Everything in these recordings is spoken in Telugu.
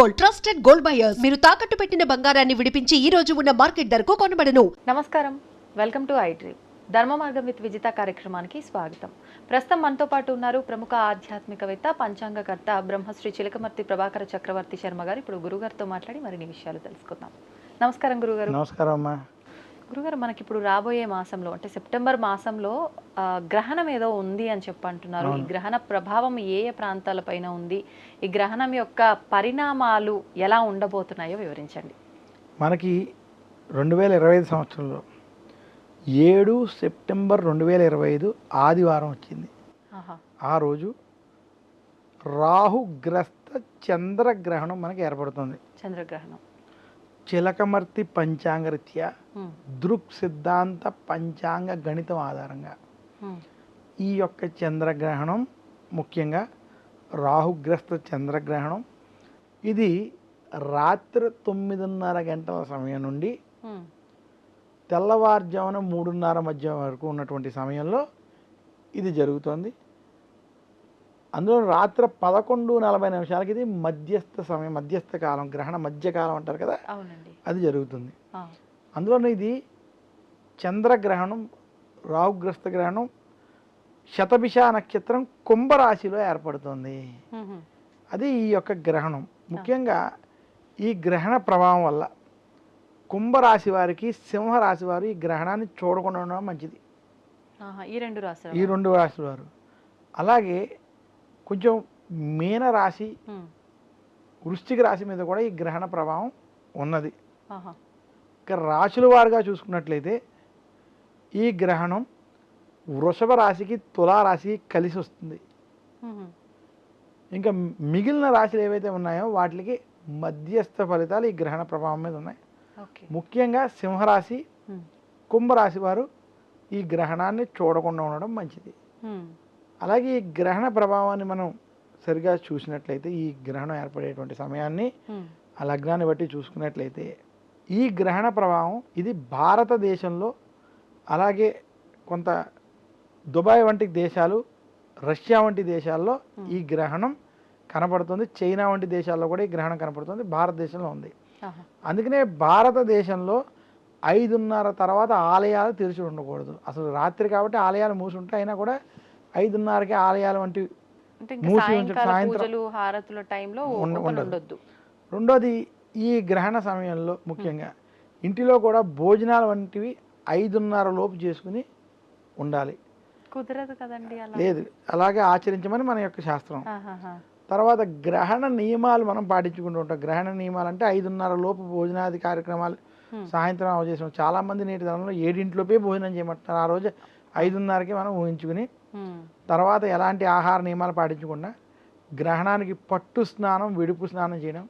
Gold trusted gold buyers. మీరు తాకట్టు పెట్టిన బంగారాన్ని విడిపించి ఈ రోజు ఉన్న మార్కెట్ ధరకు కొనబడను. నమస్కారం. వెల్కమ్ టు ఐడ్రీ ధర్మ మార్గం విత్ విజిత కార్యక్రమానికి స్వాగతం. ప్రస్తుతం మనతో పాటు ఉన్నారు ప్రముఖ ఆధ్యాత్మికవేత్త పంచాంగకర్త బ్రహ్మశ్రీ చిలకమర్తి ప్రభాకర చక్రవర్తి శర్మ గారు. ఇప్పుడు గురుగారితో మాట్లాడి మరిన్ని విషయాలు తెలుసుకుందాం. నమస్కారం గురుగారు. నమస్కారం అమ్మా. గురుగారు మనకి ఇప్పుడు రాబోయే మాసంలో అంటే సెప్టెంబర్ మాసంలో గ్రహణం ఏదో ఉంది అని చెప్పి అంటున్నారు ఈ గ్రహణ ప్రభావం ఏ ఏ ప్రాంతాలపైన ఉంది? ఈ గ్రహణం యొక్క పరిణామాలు ఎలా ఉండబోతున్నాయో వివరించండి. మనకి రెండు వేల ఇరవై ఐదు సంవత్సరంలో ఏడు సెప్టెంబర్ రెండు వేల ఇరవై ఐదు ఆదివారం వచ్చింది. ఆ రోజు రాహుగ్రస్త చంద్రగ్రహణం మనకి ఏర్పడుతుంది. చంద్రగ్రహణం. చిలకమర్తి పంచాంగరీత్యా హ్మ్, దృక్ సిద్ధాంత పంచాంగ గణితం ఆధారంగా. హ్మ్, ఈ యొక్క చంద్రగ్రహణం ముఖ్యంగా రాహుగ్రస్త చంద్రగ్రహణం. ఇది రాత్రి తొమ్మిదిన్నర గంటల సమయం నుండి హ్మ్. తెల్లవారుజామున మూడున్నర మధ్య వరకు ఉన్నటువంటి సమయంలో ఇది జరుగుతోంది. అందులో రాత్రి పదకొండు నలభై నిమిషాలకి ఇది మధ్యస్థ సమయం మధ్యస్థ కాలం గ్రహణ మధ్యకాలం అంటారు కదా? అది జరుగుతుంది. ఆ, అందువలన ఇది చంద్రగ్రహణం రాహుగ్రస్త గ్రహణం శతభిష నక్షత్రం కుంభరాశిలో ఏర్పడుతుంది. అది ఈ యొక్క గ్రహణం. ముఖ్యంగా ఈ గ్రహణ ప్రభావం వల్ల కుంభరాశి వారికి సింహరాశి వారు ఈ గ్రహణాన్ని చూడకుండా ఉండడం మంచిది. ఈ రెండు రాశారు ఈ రెండు రాశుల వారు. అలాగే కొంచెం మీన రాశి వృశ్చిక రాశి మీద కూడా ఈ గ్రహణ ప్రభావం ఉన్నది. ఇక రాశుల వారుగా చూసుకున్నట్లయితే ఈ గ్రహణం వృషభ రాశికి తులారాశికి కలిసి వస్తుంది. ఇంకా మిగిలిన రాశులు ఏవైతే ఉన్నాయో వాటికి మధ్యస్థ ఫలితాలు ఈ గ్రహణ ప్రభావం మీద ఉన్నాయి. ముఖ్యంగా సింహరాశి కుంభరాశి వారు ఈ గ్రహణాన్ని చూడకుండా ఉండడం మంచిది. అలాగే ఈ గ్రహణ ప్రభావాన్ని మనం సరిగా చూసినట్లయితే ఈ గ్రహణం ఏర్పడేటువంటి సమయాన్ని. ఆ లగ్నాన్ని బట్టి చూసుకున్నట్లయితే ఈ గ్రహణ ప్రభావం ఇది భారతదేశంలో అలాగే కొంత దుబాయ్ వంటి దేశాలు రష్యా వంటి దేశాల్లో ఈ గ్రహణం కనపడుతుంది. చైనా వంటి దేశాల్లో కూడా ఈ గ్రహణం కనపడుతుంది. భారతదేశంలో ఉంది. అందుకనే భారతదేశంలో ఐదున్నర తర్వాత ఆలయాలు తెరిచి ఉండకూడదు. అసలు రాత్రి కాబట్టి ఆలయాలు మూసి ఉంటాయి అయినా కూడా ఐదున్నరకి ఆలయాలు వంటి అంటే ఇంకా మూసి ఉంచి సాయంకాల సాయంత్రం పూజలు హారతుల టైంలో ఉండ- ఓపెన్ ఉండదు. రెండోది ఈ గ్రహణ సమయంలో ముఖ్యంగా ఇంటిలో కూడా భోజనాలు వంటివి ఐదున్నర లోపు చేసుకుని ఉండాలి కుదరదు కదండి లేదు అలాగే ఆచరించమని మన యొక్క శాస్త్రం. తర్వాత గ్రహణ నియమాలు మనం పాటించుకుంటూ ఉంటాం గ్రహణ నియమాలు అంటే ఐదున్నర లోపు భోజనాది కార్యక్రమాలు. సాయంత్రం అవచేసాం చాలా మంది నేటి తరంలో ఏడింట్లోపే భోజనం చేయమంటున్నారు ఆ రోజు ఐదున్నరకి మనం ఊహించుకుని. తర్వాత ఎలాంటి ఆహార నియమాలు పాటించకుండా గ్రహణానికి పట్టు స్నానం విడుపు స్నానం చేయడం.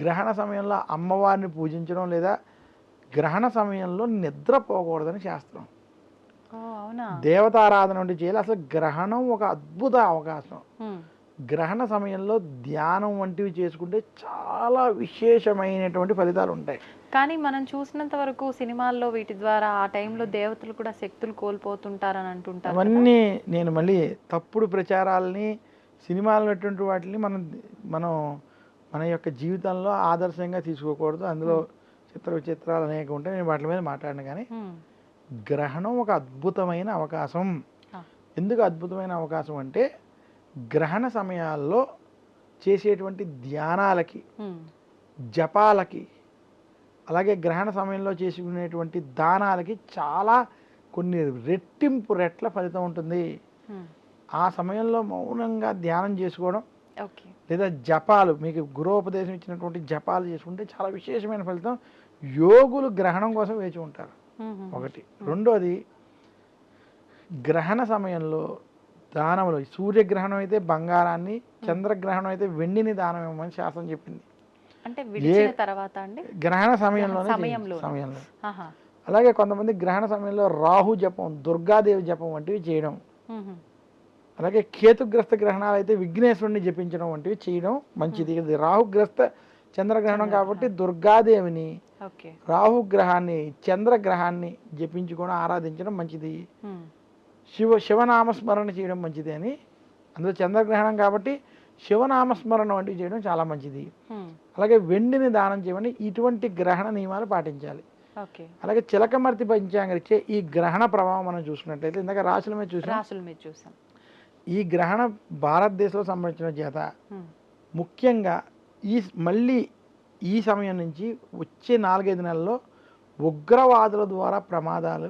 గ్రహణ సమయంలో అమ్మవారిని పూజించడం లేదా గ్రహణ సమయంలో నిద్రపోకూడదని శాస్త్రం దేవతారాధన వంటి చేయాలి అసలు గ్రహణం ఒక అద్భుత అవకాశం. గ్రహణ సమయంలో ధ్యానం వంటివి చేసుకుంటే చాలా విశేషమైనటువంటి ఫలితాలు ఉంటాయి కానీ మనం చూసినంత వరకు సినిమాల్లో వీటి ద్వారా ఆ టైంలో దేవతలు కూడా శక్తులు కోల్పోతుంటారని అంటుంటారు. అవన్నీ నేను మళ్ళీ తప్పుడు ప్రచారాలని సినిమాలు ఉన్నటువంటి వాటిని మనం మనం మన యొక్క జీవితంలో ఆదర్శంగా తీసుకోకూడదు అందులో చిత్ర విచిత్రాలు అనేక ఉంటాయి నేను వాటి మీద మాట్లాడిన కానీ. గ్రహణం ఒక అద్భుతమైన అవకాశం. ఎందుకు అద్భుతమైన అవకాశం అంటే గ్రహణ సమయాల్లో చేసేటువంటి ధ్యానాలకి. జపాలకి అలాగే గ్రహణ సమయంలో చేసుకునేటువంటి దానాలకి చాలా కొన్ని రెట్టింపు రెట్ల ఫలితం ఉంటుంది. ఆ సమయంలో మౌనంగా ధ్యానం చేసుకోవడం ఓకే లేదా జపాలు మీకు గురోపదేశం ఇచ్చినటువంటి జపాలు చేసుకుంటే చాలా విశేషమైన ఫలితం యోగులు గ్రహణం కోసం వేచి ఉంటారు. ఒకటి రెండోది గ్రహణ సమయంలో దానములు. సూర్యగ్రహణం అయితే బంగారాన్ని చంద్రగ్రహణం అయితే వెండిని దానం ఇవ్వమని శాస్త్రం చెప్పింది. అంటే విడిచిన తర్వాత అండి? గ్రహణ. సమయంలో. సమయంలో అలాగే కొంతమంది గ్రహణ సమయంలో రాహు జపం దుర్గాదేవి జపం వంటివి చేయడం. అలాగే కేతుగ్రస్త గ్రహణాలు అయితే విఘ్నేశ్వరుని జపించడం వంటివి చేయడం మంచిది. ఇది రాహుగ్రస్త చంద్రగ్రహణం కాబట్టి దుర్గాదేవిని రాహుగ్రహాన్ని చంద్రగ్రహాన్ని జపించుకొని ఆరాధించడం మంచిది. శివ శివనామస్మరణ చేయడం మంచిది అని. అందులో చంద్రగ్రహణం కాబట్టి శివనామస్మరణ వంటివి చేయడం చాలా మంచిది. అలాగే వెండిని దానం చేయమని ఇటువంటి గ్రహణ నియమాలు పాటించాలి. అలాగే చిలకమర్తి పంచాంగం ఇచ్చే ఈ గ్రహణ ప్రభావం మనం చూసుకున్నట్లయితే ఇందాక రాశుల మీద చూసాం రాసుల మీద చూసాం ఈ గ్రహణ భారతదేశంలో సంబంధించిన చేత. ముఖ్యంగా ఈ మళ్ళీ ఈ సమయం నుంచి వచ్చే నాలుగైదు నెలల్లో ఉగ్రవాదుల ద్వారా ప్రమాదాలు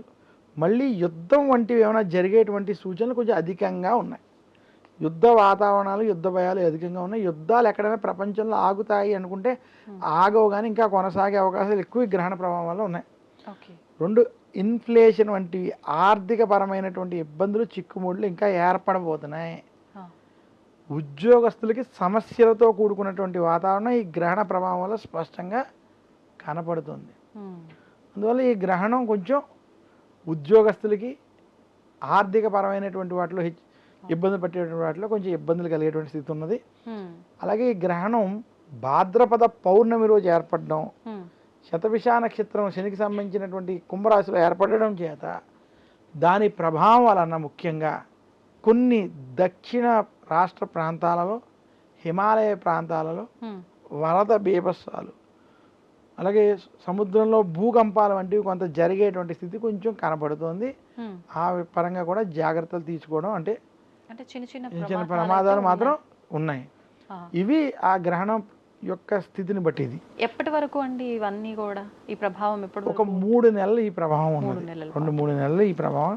మళ్ళీ యుద్ధం వంటివి ఏమైనా జరిగేటువంటి సూచనలు కొంచెం అధికంగా ఉన్నాయి. యుద్ధ వాతావరణాలు యుద్ధ భయాలు అధికంగా ఉన్నాయి. యుద్ధాలు ఎక్కడైనా ప్రపంచంలో ఆగుతాయి అనుకుంటే ఆగవు కానీ ఇంకా కొనసాగే అవకాశాలు ఎక్కువ గ్రహణ ప్రభావం వల్ల ఉన్నాయి. రెండు ఇన్ఫ్లేషన్ వంటివి ఆర్థిక పరమైనటువంటి ఇబ్బందులు చిక్కుముడులు ఇంకా ఏర్పడబోతున్నాయి. ఉద్యోగస్తులకి సమస్యలతో కూడుకున్నటువంటి వాతావరణం ఈ గ్రహణ ప్రభావం వల్ల స్పష్టంగా కనపడుతుంది. హ్మ్. అందువల్ల ఈ గ్రహణం కొంచెం ఉద్యోగస్తులకి ఆర్థిక పరమైనటువంటి వాటిలో ఇబ్బంది పట్టేటువంటి వాటిలో కొంచెం ఇబ్బందులు కలిగేటువంటి స్థితి ఉన్నది. అలాగే ఈ గ్రహణం భాద్రపద పౌర్ణమి రోజు ఏర్పడడం. శతభిష నక్షత్రం శనికి సంబంధించినటువంటి కుంభరాశిలో ఏర్పడడం చేత దాని ప్రభావం వలన ముఖ్యంగా కొన్ని దక్షిణ రాష్ట్ర ప్రాంతాలలో హిమాలయ ప్రాంతాలలో. వరద బీభత్సాలు అలాగే సముద్రంలో భూకంపాలు వంటివి కొంత జరిగేటువంటి స్థితి కొంచెం కనబడుతోంది హ్మ్. ఆ పరంగా కూడా జాగ్రత్తలు తీసుకోవడం అంటే చిన్న చిన్న చిన్న చిన్న ప్రమాదాలు మాత్రం ఉన్నాయి. ఇవి ఆ గ్రహణం యొక్క స్థితిని బట్టి ఇది ఎప్పటి వరకు అండి ఇవన్నీ కూడా ఈ ప్రభావం ఎప్పటి ఒక మూడు నెలలు ఈ ప్రభావం ఉన్నది రెండు మూడు నెలలు ఈ ప్రభావం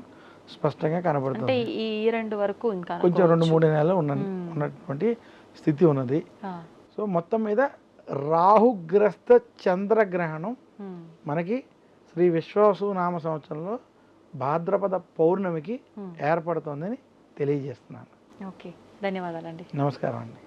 స్పష్టంగా కనబడుతుంది ఈ రెండు వరకు ఇంకా కొంచెం రెండు. మూడు నెలలు ఉన్న. ఉన్నటువంటి స్థితి ఉన్నది. సో మొత్తం మీద రాహుగ్రస్త చంద్రగ్రహణం. మనకి శ్రీ విశ్వాసు నామ సంవత్సరంలో భాద్రపద పౌర్ణమికి. ఏర్పడుతోందని తెలియజేస్తున్నాను ఓకే ధన్యవాదాలండి నమస్కారం అండి